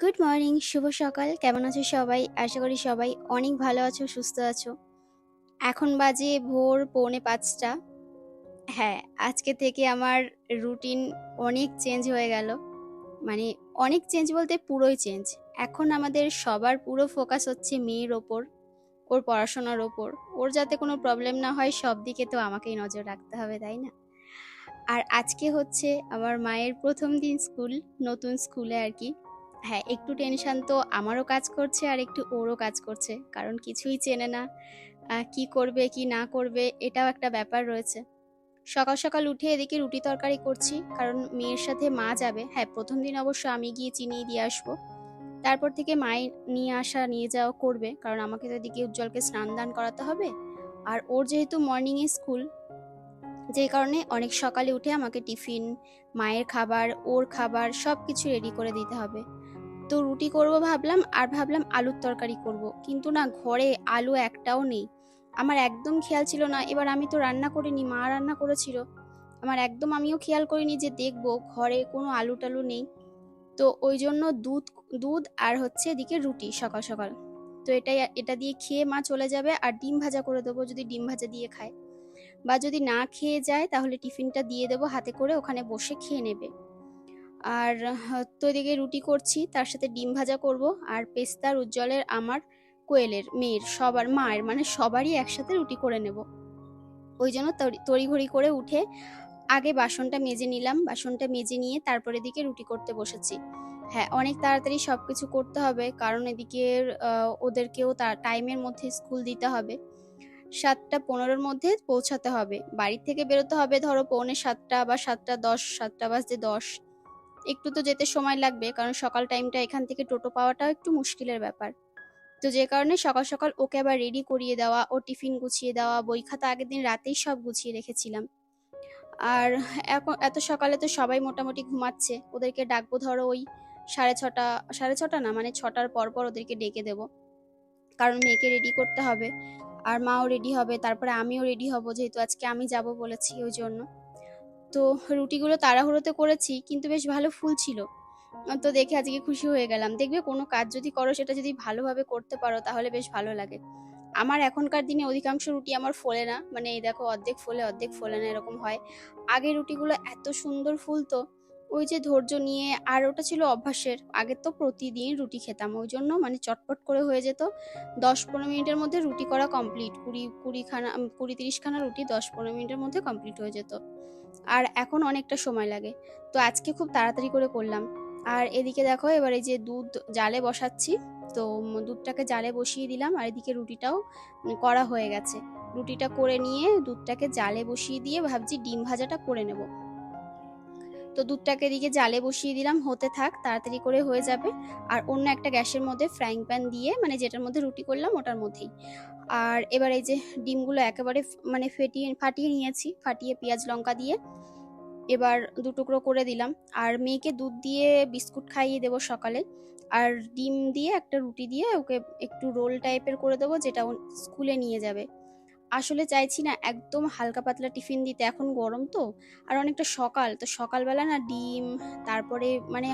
Good morning শুভ সকাল। কেমন আছো সবাই? আশা করি সবাই অনেক ভালো আছো, সুস্থ আছো। এখন বাজে ভোর পৌনে পাঁচটা। হ্যাঁ আজকে থেকে আমার রুটিন অনেক চেঞ্জ হয়ে গেল। মানে অনেক চেঞ্জ বলতে পুরোই চেঞ্জ এখন আমাদের সবার পুরো ফোকাস হচ্ছে মেয়ের ওপর, ওর পড়াশোনার ওপর। ওর যাতে কোনো প্রবলেম না হয়, সব দিকে তো আমাকেই নজর রাখতে হবে, তাই না? আর আজকে হচ্ছে আমার মায়ের প্রথম দিন স্কুল, নতুন স্কুলে আর কি। হ্যাঁ একটু টেনশন তো আমারও কাজ করছে আর একটু ওরও কাজ করছে, কারণ কিছুই চেনে না কি করবে, কি না করবে, এটাও একটা ব্যাপার রয়েছে। সকাল সকাল উঠে এদিকে রুটি তরকারি করছি, কারণ মেয়ের সাথে মা যাবে। হ্যাঁ প্রথম দিন অবশ্য আমি গিয়ে চিনিয়ে দিয়ে আসব। তারপর থেকে মায়ের নিয়ে আসা, নিয়ে যাওয়া করবে, কারণ আমাকে তো এদিকে উজ্জ্বলকে স্নান দান করাতে হবে। আর ওর যেহেতু মর্নিংয়ে স্কুল যেই কারণে অনেক সকালে উঠে আমাকে টিফিন, মায়ের খাবার, ওর খাবার সব কিছু রেডি করে দিতে হবে। তো রুটি করব ভাবলাম আর ভাবলাম আলুর তরকারি করব। কিন্তু না, ঘরে আলু একটাও নেই। আমার একদম খেয়াল ছিল না। এবার আমি তো রান্না করিনি, মা রান্না করেছিল। আমার একদম আমিও খেয়াল করিনি যে দেখব ঘরে কোনো আলু টালু নেই। তো ওই জন্য দুধ দুধ আর হচ্ছে এদিকে রুটি সকাল সকাল। তো এটাই, এটা দিয়ে খেয়ে মা চলে যাবে আর ডিম ভাজা করে দেবো যদি ডিম ভাজা দিয়ে খায়। বা যদি না খেয়ে যায় তাহলে টিফিনটা দিয়ে দেবো হাতে করে, ওখানে বসে খেয়ে নেবে। আর তো এদিকে রুটি করছি, তার সাথে ডিম ভাজা করব আর পেস্তার উজ্জ্বলের আমার কোয়েলের মেয়ের, সবার মায়ের মানে সবারই একসাথে রুটি করে নেব। ওই জন্য তড়ি- তড়িঘড়ি করে উঠে আগে বাসনটা মেজে নিলাম, বাসনটা মেজে নিয়ে তারপর এদিকে রুটি করতে বসেছি। হ্যাঁ অনেক তাড়াতাড়ি সব কিছু করতে হবে, কারণ এদিকে ওদেরকেও তার টাইমের মধ্যে স্কুল দিতে হবে। সাতটা পনেরোর মধ্যে পৌঁছাতে হবে। বাড়ি থেকে বেরোতে হবে ধরো পৌনে সাতটা বা সাতটা দশ, সাতটা বাজতে দশ। একটু তো যেতে সময় লাগবে, কারণ সকাল টাইমটা এখান থেকে টোটো পাওয়াটাও একটু মুশকিলের ব্যাপার। তো যে কারণে সকাল সকাল ওকে আবার রেডি করিয়ে দেওয়া, ও টিফিন গুছিয়ে দেওয়া, বই খাতা আগের দিন রাতেই সব গুছিয়ে রেখেছিলাম। আর এখন এত সকালে তো সবাই মোটামুটি ঘুমাচ্ছে, ওদেরকে ডাকবো ধরো ওই সাড়ে ছটা সাড়ে ছটা না মানে ছটার পর পর ওদেরকে ডেকে দেবো। কারণ মেয়েকে রেডি করতে হবে, আর মাও রেডি হবে, তারপরে আমিও রেডি হব, যেহেতু আজকে আমি যাব বলেছি ওই জন্য। তো রুটিগুলো তাড়াহুড়োতে করেছি, কিন্তু বেশ ভালো ফুল ছিল। তো দেখে আজকে খুশি হয়ে গেলাম। দেখবে কোনো কাজ যদি করো, সেটা যদি ভালোভাবে করতে পারো, তাহলে বেশ ভালো লাগে। আমার এখনকার দিনে অধিকাংশ রুটি আমার ফোলে না। মানে এই দেখো অর্ধেক ফোলে অর্ধেক ফোলে না, এরকম হয়। আগে রুটিগুলো এত সুন্দর ফুলতো ওই যে ধৈর্য নিয়ে, আর ওটা ছিল অভ্যাসের। আগে তো প্রতিদিন রুটি খেতাম, ওই জন্য মানে চটপট করে হয়ে যেত। দশ পনেরো মিনিটের মধ্যে রুটি করা কমপ্লিট কুড়ি কুড়িখানা কুড়ি তিরিশখানা রুটি দশ পনেরো মিনিটের মধ্যে কমপ্লিট হয়ে যেত। আর এখন অনেকটা সময় লাগে। তো আজকে খুব তাড়াতাড়ি করে করলাম। আর এদিকে দেখো, এবার এই যে দুধ জালে বসাচ্ছি, তো দুধটাকে জালে বসিয়ে দিলাম। আর এদিকে রুটিটাও করা হয়ে গেছে। রুটিটা করে নিয়ে দুধটাকে জালে বসিয়ে দিয়ে ভাবছি ডিম ভাজাটা করে নেব। তো দুধটাকে এদিকে জালে বসিয়ে দিলাম, হতে থাক, তাড়াতাড়ি করে হয়ে যাবে। আর অন্য একটা গ্যাসের মধ্যে ফ্রাইং প্যান দিয়ে মানে যেটার মধ্যে রুটি করলাম ওটার মধ্যেই। আর এবার এই যে ডিমগুলো একেবারে মানে ফেটিয়ে, ফাটিয়ে নিয়েছি, ফাটিয়ে পেঁয়াজ, লঙ্কা দিয়ে। এবার দু টুকরো করে দিলাম। আর মেয়েকে দুধ দিয়ে বিস্কুট খাইয়ে দেবো সকালে। আর ডিম দিয়ে একটা রুটি দিয়ে ওকে একটু রোল টাইপের করে দেবো, যেটা স্কুলে নিয়ে যাবে। আসলে চাইছি না একদম হালকা পাতলা টিফিন দিতে, এখন গরম তো। আর অনেকটা সকাল, তো সকালবেলা না ডিম, তারপরে মানে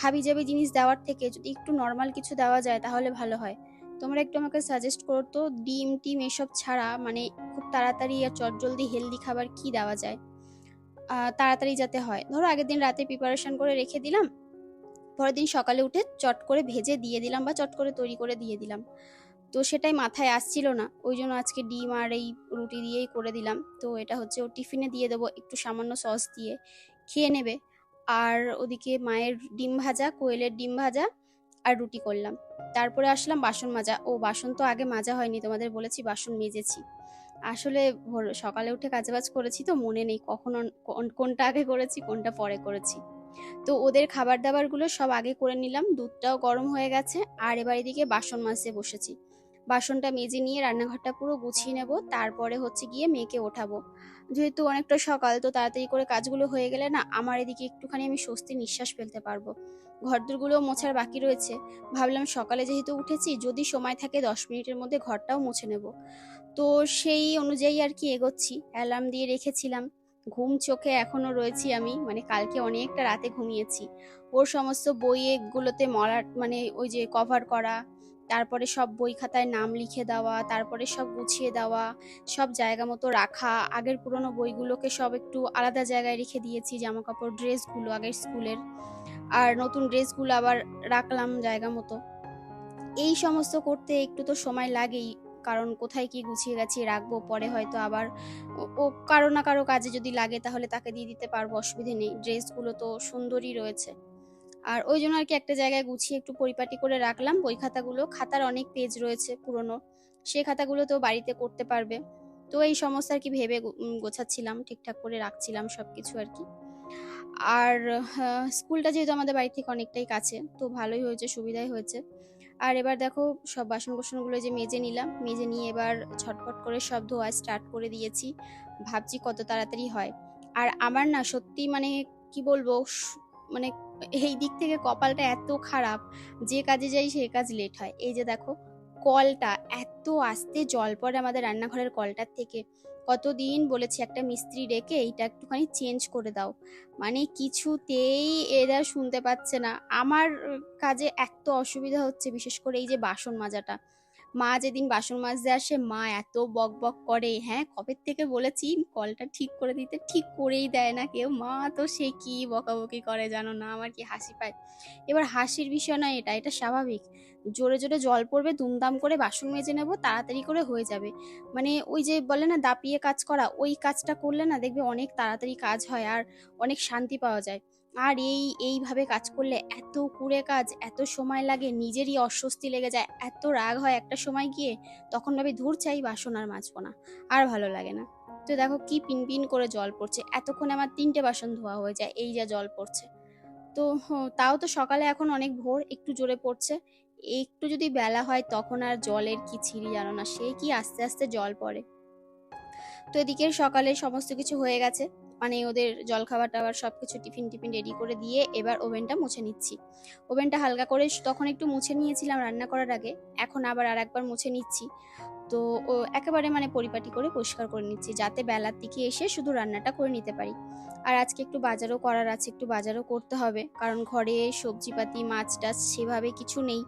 হাবি হাবিজাবি জিনিস দেওয়ার থেকে যদি একটু নর্মাল কিছু দেওয়া যায় তাহলে ভালো হয়। তোমরা একটু আমাকে সাজেস্ট করো তো ডিম টিম এসব ছাড়া মানে খুব তাড়াতাড়ি আর চটজলদি হেলদি খাবার কি দেওয়া যায়? তাড়াতাড়ি যাতে হয়। ধরো আগের দিন রাতে প্রিপারেশন করে রেখে দিলাম, পরের দিন সকালে উঠে চট করে ভেজে দিয়ে দিলাম বা চট করে তৈরি করে দিয়ে দিলাম। তো সেটাই মাথায় আসছিল না। ওই জন্য আজকে ডিম আর এই রুটি দিয়েই করে দিলাম। তো এটা হচ্ছে ও টিফিনে দিয়ে দেবো একটু সামান্য সস দিয়ে, খেয়ে নেবে। আর ওদিকে মায়ের ডিম ভাজা, কোয়েলের ডিম ভাজা আর রুটি করলাম। তারপরে আসলাম বাসন মাজা। ও বাসন তো আগে মাজা হয়নি, তোমাদের বলেছি বাসন মেজেছি। আসলে ভোর- সকালে উঠে কাজবাজ করেছি তো মনে নেই কখন কোনটা আগে করেছি, কোনটা পরে করেছি। তো ওদের খাবার দাবারগুলো সব আগে করে নিলাম। দুধটাও গরম হয়ে গেছে। আর এবার এদিকে বাসন মাজতে বসেছি। বাসনটা মেজে নিয়ে রান্নাঘরটা পুরো গুছিয়ে নেব, তারপরে হচ্ছে গিয়ে মেয়েকে ওঠাবো। যেহেতু অনেকটা সকাল, তো তাড়াতাড়ি করে কাজগুলো হয়ে গেলে না আমার এদিকে একটুখানি আমি স্বস্তি নিঃশ্বাস ফেলতে পারব। ঘরদুরগুলো মোছার বাকি রয়েছে। ভাবলাম সকালে যেহেতু উঠেছি, যদি সময় থাকে দশ মিনিটের মধ্যে ঘরটাও মুছে নেব। তো সেই অনুযায়ী আর কি এগোচ্ছি, অ্যালার্ম দিয়ে রেখেছিলাম। ঘুম চোখে এখনও রয়েছি আমি মানে কালকে অনেকটা রাতে ঘুমিয়েছি। ওর সমস্ত বইয়েগুলোতে মলাট মানে ওই যে কভার করা তারপরে সব বই খাতায় নাম লিখে দেওয়া, তারপরে সব গুছিয়ে দেওয়া, সব জায়গা মতো রাখা। আগের পুরনো বইগুলোকে সব একটু আলাদা জায়গায় রেখে দিয়েছি জামা কাপড় ড্রেসগুলো আগের স্কুলের। আর নতুন ড্রেসগুলো আবার রাখলাম জায়গা মতো। এই সমস্ত করতে একটু তো সময় লাগেই, কারণ কোথায় কি গুছিয়ে গাছিয়ে রাখব, পরে হয়তো আবার ও কারও না কারও কাজে যদি লাগে তাহলে তাকে দিয়ে দিতে পারব, অসুবিধে নেই। ড্রেসগুলো তো সুন্দরই রয়েছে। আর ওই জন্য আর কি একটা জায়গায় গুছিয়ে একটু পরিপাটি করে রাখলাম। বই খাতাগুলো, খাতার অনেক পেজ রয়েছে পুরনো। সেই খাতাগুলো তো বাড়িতে করতে পারবে। তো এই সমস্ত আর কি ভেবে গোছাচ্ছিলাম, ঠিকঠাক করে রাখছিলাম সব কিছু আর কি। আর স্কুলটা যেহেতু আমাদের বাড়ি থেকে অনেকটাই কাছে, তো ভালোই হয়েছে, সুবিধাই হয়েছে। আর এবার দেখো, সব বাসন কোসনগুলো যে মেজে নিলাম। মেজে নিয়ে এবার ঝটপট করে সব ধোয়া স্টার্ট করে দিয়েছি। ভাবছি কত তাড়াতাড়ি হয়। আর আমার না সত্যি মানে কি বলব মানে এই দিক থেকে কপালটা এত খারাপ, যে কাজে যাই সে কাজ লেট হয়। এই যে দেখো, কলটা এত আস্তে জল পড়ে আমাদের রান্নাঘরের কলটার থেকে। কতদিন বলেছি একটা মিস্ত্রি ডেকে এইটা একটুখানি চেঞ্জ করে দাও। মানে কিছুতেই এরা শুনতে পাচ্ছে না। আমার কাজে এত অসুবিধা হচ্ছে, বিশেষ করে এই যে বাসন মাজাটা। মা যেদিন বাসন মাজতে আসে, মা এত বক বক করে হ্যাঁ কবের থেকে বলেছি? কলটা ঠিক করে দিতে ঠিক করেই দেয় না কেউ। মা তো সে কি বকাবকি করে জানো না, আমার কি হাসি পায়। এবার হাসির বিষয় নয় এটা এটা স্বাভাবিক। জোরে জোরে জল পড়বে, দুমদাম করে বাসন মেজে নেব, তাড়াতাড়ি করে হয়ে যাবে। মানে ওই যে বলে না, দাপিয়ে কাজ করা, ওই কাজটা করলে না দেখবে অনেক তাড়াতাড়ি কাজ হয় আর অনেক শান্তি পাওয়া যায়। আর এই, এইভাবে কাজ করলে এত কুড়ে কাজ, এত সময় লাগে, নিজেরই অস্বস্তি লেগে যায়, এত রাগ হয় একটা সময় গিয়ে, তখন ভাবি ধূর চাই বাসন আর মাজবো না আর ভালো লাগে না। তো দেখো কি পিন পিন করে জল পড়ছে, এতক্ষণে আমার তিনটে বাসন ধোয়া হয়ে যায়, এই যা জল পড়ছে। তো তাও তো সকালে এখন অনেক ভোর, একটু জোরে পড়ছে। একটু যদি বেলা হয় তখন আর জলের কি ছিঁড়ি জানো না, সে কি আস্তে আস্তে জল পড়ে। তো এদিকে সকালে সমস্ত কিছু হয়ে গেছে। মানে ওদের জলখাবার টাবার সব কিছু টিফিন টিফিন রেডি করে দিয়ে এবার ওভেনটা মুছে নিচ্ছি। ওভেনটা হালকা করে তখন একটু মুছে নিয়েছিলাম রান্না করার আগে, এখন আবার আর একবার মুছে নিচ্ছি। তো একেবারে মানে পরিপাটি করে পরিষ্কার করে নিচ্ছি, যাতে বেলার দিকে এসে শুধু রান্নাটা করে নিতে পারি। আর আজকে একটু বাজারও করার আছে, একটু বাজারও করতে হবে, কারণ ঘরে সবজিপাতি, মাছ টাছ সেভাবে কিছু নেই।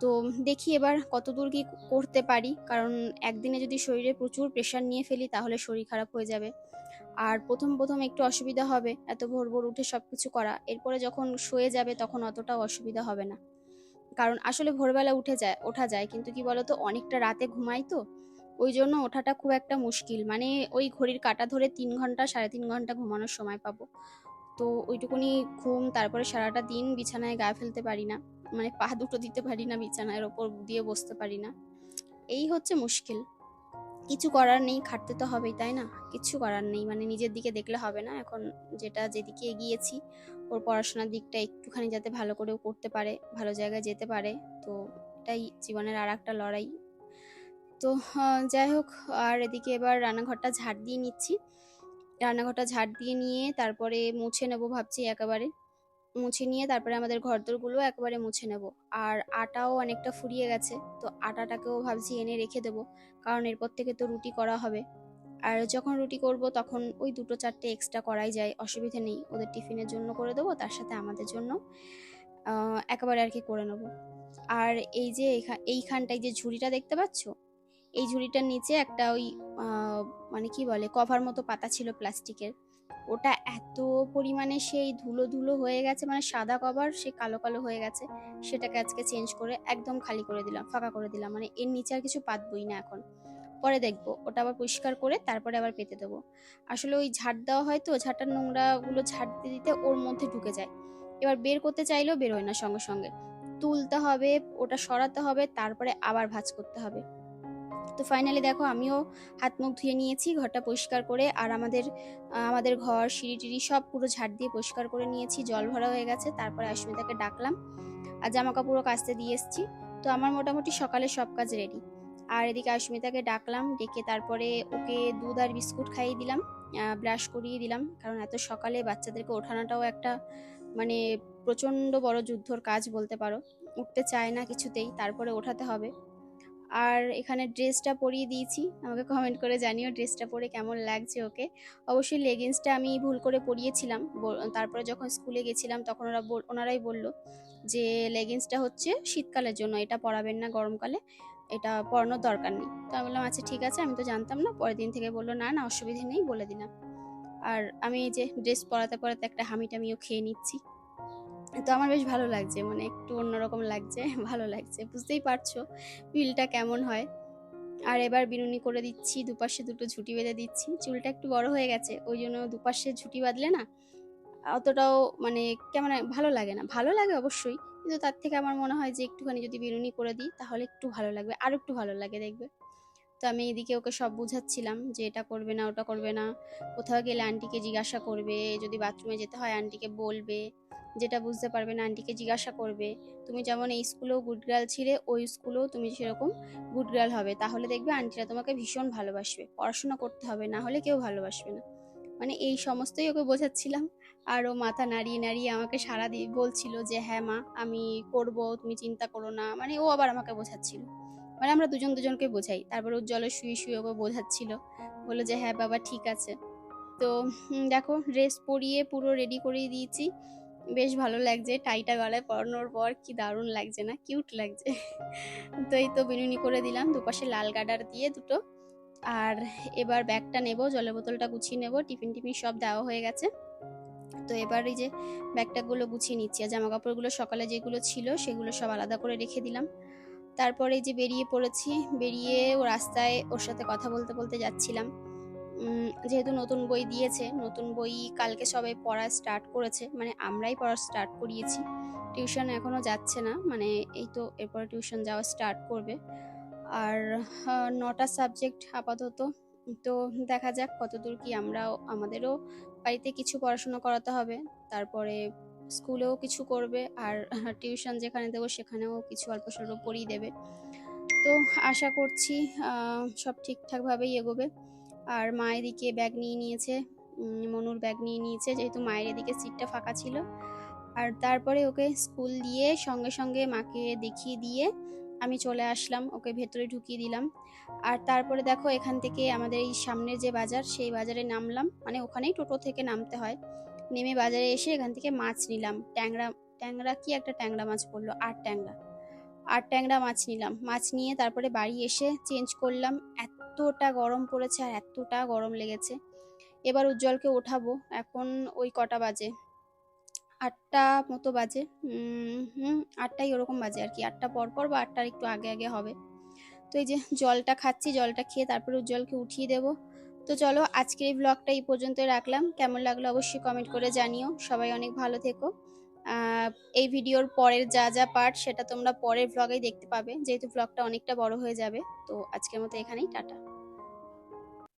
তো দেখি এবার কতদূর কি করতে পারি, কারণ একদিনে যদি শরীরে প্রচুর প্রেশার নিয়ে ফেলি, তাহলে শরীর খারাপ হয়ে যাবে। আর প্রথম প্রথম একটু অসুবিধা হবে। এত ভোর ভোর উঠে সব কিছু করা। এরপরে যখন শুয়ে যাবে তখন অতটাও অসুবিধা হবে না। কারণ আসলে ভোরবেলা উঠে যায়, ওঠা যায়। কিন্তু কি বলতো, অনেকটা রাতে ঘুমাই তো। ওই জন্য ওঠাটা খুব একটা মুশকিল। মানে ওই ঘড়ির কাঁটা ধরে তিন ঘণ্টা, সাড়ে তিন ঘণ্টা ঘুমানোর সময় পাবো। তো ওইটুকুনি ঘুম, তারপরে সারাটা দিন বিছানায় গায়ে ফেলতে পারি না। মানে পা দুটো দিতে পারি না বিছানার ওপর দিয়ে বসতে পারি না। এই হচ্ছে মুশকিল। কিছু করার নেই, খাটতে তো হবেই, তাই না? কিছু করার নেই মানে নিজের দিকে দেখলে হবে না। এখন যেটা যেদিকে এগিয়েছি, ওর পড়াশোনার দিকটা একটুখানি যাতে ভালো করেও করতে পারে, ভালো জায়গায় যেতে পারে, তো এটাই জীবনের আর একটা লড়াই। তো যাই হোক, আর এদিকে এবার রান্নাঘরটা ঝাড় দিয়ে নিচ্ছি। রান্নাঘরটা ঝাড় দিয়ে নিয়ে তারপরে মুছে নেব ভাবছি একেবারে। মুছে নিয়ে তারপরে আমাদের ঘরদোরগুলো একেবারে মুছে নেব। আর আটাও অনেকটা ফুরিয়ে গেছে, তো আটাটাকেও ভাবছি এনে রেখে দেবো, কারণ এরপর থেকে তো রুটি করা হবে। আর যখন রুটি করব তখন ওই দুটো চারটে এক্সট্রা করাই যায়, অসুবিধা নেই, ওদের টিফিনের জন্য করে দেবো, তার সাথে আমাদের জন্য একেবারে আর কি করে নেব। আর এই যে এইখা- এইখানটায় যে ঝুড়িটা দেখতে পাচ্ছ, এই ঝুড়িটার নিচে একটা ওই মানে কি বলে, কভার মতো পাতা ছিল প্লাস্টিকের ওটা এত পরিমাণে সেই ধুলো ধুলো হয়ে গেছে মানে সাদা কভার সে কালো কালো হয়ে গেছে, সেটাকে আজকে চেঞ্জ করে একদম খালি করে দিলাম, ফাঁকা করে দিলাম মানে এর নিচে আর কিছু পাতবই না এখন। পরে দেখব, ওটা আবার পরিষ্কার করে তারপরে আবার পেতে দেবো। আসলে ওই ঝাড় দেওয়া হয় তো, ঝাড়টার নোংরাগুলো ঝাড় দিতে দিতে ওর মধ্যে ঢুকে যায়। এবার বের করতে চাইলেও বেরোয় না সঙ্গে সঙ্গে। তুলতে হবে, ওটা সরাতে হবে, তারপরে আবার ভাঁজ করতে হবে। তো ফাইনালি দেখো আমিও হাত মুখ ধুয়ে নিয়েছি, ঘরটা পরিষ্কার করে আর আমাদের আমাদের ঘর, সিঁড়ি টিড়ি সব পুরো ঝাড় দিয়ে পরিষ্কার করে নিয়েছি, জল ভরা হয়ে গেছে, তারপরে অস্মিতাকে ডাকলাম। আর জামা কাপড়ও কাচতে দিয়ে এসেছি। তো আমার মোটামুটি সকালে সব কাজ রেডি আর এদিকে অস্মিতাকে ডাকলাম, ডেকে তারপরে ওকে দুধ আর বিস্কুট খাইয়ে দিলাম ব্রাশ করিয়ে দিলাম। কারণ এত সকালে বাচ্চাদেরকে ওঠানোটাও একটা মানে প্রচণ্ড বড় যুদ্ধর কাজ বলতে পারো। উঠতে চায় না কিছুতেই, তারপরে ওঠাতে হবে। আর এখানে ড্রেসটা পরিয়ে দিয়েছি। আমাকে কমেন্ট করে জানিও ড্রেসটা পরে কেমন লাগছে ওকে। অবশ্যই লেগিংসটা আমি ভুল করে পরিয়েছিলাম। তারপরে যখন স্কুলে গেছিলাম তখন ওরা ওনারাই বলল যে লেগিংসটা হচ্ছে শীতকালের জন্য, এটা পরাবেন না গরমকালে, এটা পরানোর দরকার নেই। তো আমি বললাম আচ্ছা ঠিক আছে, আমি তো জানতাম না। পরের দিন থেকে বলল, না না, অসুবিধে নেই, বলে দিলাম। আর আমি এই যে ড্রেস পরাতে পরাতে একটা হামি টামিও খেয়ে নিচ্ছি। তো আমার বেশ ভালো লাগছে মানে একটু অন্যরকম লাগছে, ভালো লাগছে, বুঝতেই পারছ ফিলটা কেমন হয়। আর এবার বিনুনি করে দিচ্ছি, দুপাশে দুটো ঝুঁটি বেঁধে দিচ্ছি, চুলটা একটু বড় হয়ে গেছে, ওই জন্য দুপাশে ঝুঁটি বাঁধলে না অতটাও মানে কেমন ভালো লাগে না। ভালো লাগে অবশ্যই, কিন্তু তার থেকে আমার মনে হয় যে একটুখানি যদি বিনুনি করে দিই, তাহলে একটু ভালো লাগবে, আর একটু ভালো লাগে দেখবে। তো আমি এদিকে ওকে সব বুঝাচ্ছিলাম যে এটা করবে না, ওটা করবে না, কোথাও গেলে আন্টিকে জিজ্ঞাসা করবে, যদি বাথরুমে যেতে হয় আন্টিকে বলবে যেটা বুঝতে পারবে না আন্টিকে জিজ্ঞাসা করবে, তুমি যেমন এই স্কুলেও গুড গার্ল ছিলে, ওই স্কুলেও তুমি সেরকম গুড গার্ল হবে। তাহলে দেখবে আন্টিরা তোমাকে ভীষণ ভালোবাসবে। পড়াশোনা করতে হবে, না হলে কেউ ভালোবাসবে না। মানে এই সমস্তই ওকে বোঝাচ্ছিলাম। আর ও মাথা নাড়িয়ে নাড়িয়ে আমাকে সারা দিয়ে বলছিল যে হ্যাঁ মা, আমি করব, তুমি চিন্তা করো না। মানে ও আবার আমাকে বোঝাচ্ছিল। মানে আমরা দুজন দুজনকে বোঝাই। তারপর উজ্জ্বলে শুয়ে শুয়ে ওকে বোঝাচ্ছিল। বলল যে হ্যাঁ বাবা, ঠিক আছে। তো দেখো ড্রেস পরিয়ে পুরো রেডি করিয়ে দিয়েছি। বেশ ভালো লাগছে, টাইটা গলায় পরানোর পর কি দারুণ লাগছে না, কিউট লাগছে। তো এই তো বিনুনি করে দিলাম, দুপাশে লাল গার্ডার দিয়ে দুটো। আর এবার ব্যাগটা নেব, জলের বোতলটা গুছিয়ে নেব, টিফিন টিফিন সব দেওয়া হয়ে গেছে। তো এবার এই যে ব্যাগটাগুলো গুছিয়ে নিচ্ছি, আর জামা কাপড়গুলো সকালে যেগুলো ছিল সেগুলো সব আলাদা করে রেখে দিলাম। তারপরে এই যে বেরিয়ে পড়েছি, বেরিয়ে ও রাস্তায় ওর সাথে কথা বলতে বলতে যাচ্ছিলাম। যেহেতু নতুন বই দিয়েছে, নতুন বই কালকে সবাই পড়া স্টার্ট করেছে মানে আমরাই পড়া স্টার্ট করিয়েছি। টিউশন এখনও যাচ্ছে না মানে এই তো এরপরে টিউশন যাওয়া স্টার্ট করবে। আর নটা সাবজেক্ট আপাতত, তো দেখা যাক কতদূর কি আমরাও, আমাদেরও বাড়িতে কিছু পড়াশোনা করাতে হবে, তারপরে স্কুলেও কিছু করবে, আর টিউশন যেখানে দেবো সেখানেও কিছু অল্প স্বল্প পড়িয়ে দেবে। তো আশা করছি সব ঠিকঠাকভাবেই এগোবে। আর মা এদিকে ব্যাগ নিয়ে নিয়েছে মনুর ব্যাগ নিয়ে নিয়েছে, যেহেতু মায়ের এদিকে সিটটা ফাঁকা ছিল। আর তারপরে ওকে স্কুল দিয়ে সঙ্গে সঙ্গে মাকে দেখিয়ে দিয়ে আমি চলে আসলাম, ওকে ভেতরে ঢুকিয়ে দিলাম। আর তারপরে দেখো এখান থেকে আমাদের এই সামনের যে বাজার, সেই বাজারে নামলাম। মানে ওখানেই টোটো থেকে নামতে হয়। নেমে বাজারে এসে এখান থেকে মাছ নিলাম। ট্যাংরা ট্যাংরা কি একটা ট্যাংরা মাছ পড়ল? আর ট্যাংরা। আর ট্যাংরা মাছ নিলাম। মাছ নিয়ে তারপরে বাড়ি এসে চেঞ্জ করলাম। এতটা গরম পড়েছে আর এতটা গরম লেগেছে। এবার উজ্জ্বলকে ওঠাবো। এখন ওই কটা বাজে। আটটা মতো বাজে। হুম, আটটাই ওরকম বাজে আর কি। আটটা পর পর বা আটটার একটু আগে আগে হবে। তো এই যে জলটা খাচ্ছি, জলটা খেয়ে তারপরে উজ্জ্বলকে উঠিয়ে দেবো। তো চলো আজকের এই ব্লগটা এই পর্যন্তই রাখলাম। কেমন লাগল অবশ্যই কমেন্ট করে জানিও। সবাই অনেক ভালো থেকো। এই ভিডিওর পরের যা যা পার্ট সেটা তোমরা পরের ব্লগেই দেখতে পাবে। যেহেতু ব্লগটা অনেকটা বড় হয়ে যাবে। তো আজকের মতো এখানেই, টাটা।